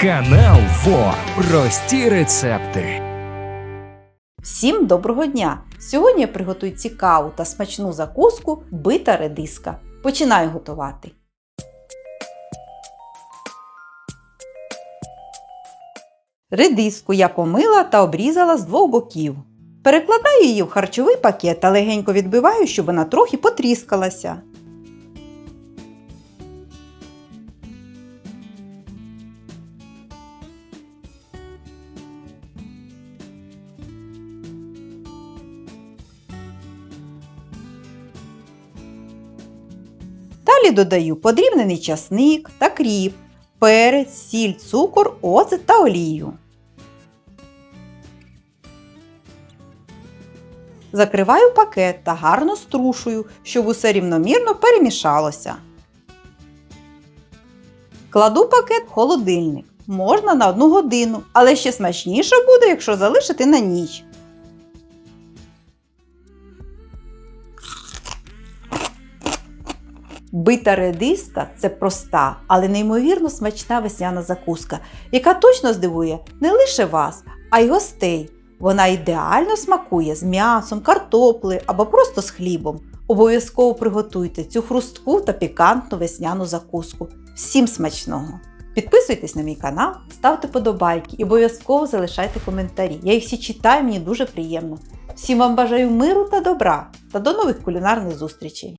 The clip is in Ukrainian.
Канал ФО. Прості рецепти. Всім доброго дня! Сьогодні я приготую цікаву та смачну закуску бита редиска. Починаю готувати. Редиску я помила та обрізала з двох боків. Перекладаю її в харчовий пакет та легенько відбиваю, щоб вона трохи потріскалася. Далі додаю подрібнений часник та кріп, перець, сіль, цукор, оцет та олію. Закриваю пакет та гарно струшую, щоб усе рівномірно перемішалося. Кладу пакет в холодильник. Можна на одну годину, але ще смачніше буде, якщо залишити на ніч. Бита редиска це проста, але неймовірно смачна весняна закуска, яка точно здивує не лише вас, а й гостей. Вона ідеально смакує з м'ясом, картоплею або просто з хлібом. Обов'язково приготуйте цю хрустку та пікантну весняну закуску. Всім смачного! Підписуйтесь на мій канал, ставте подобайки і обов'язково залишайте коментарі. Я їх всі читаю, мені дуже приємно. Всім вам бажаю миру та добра та до нових кулінарних зустрічей!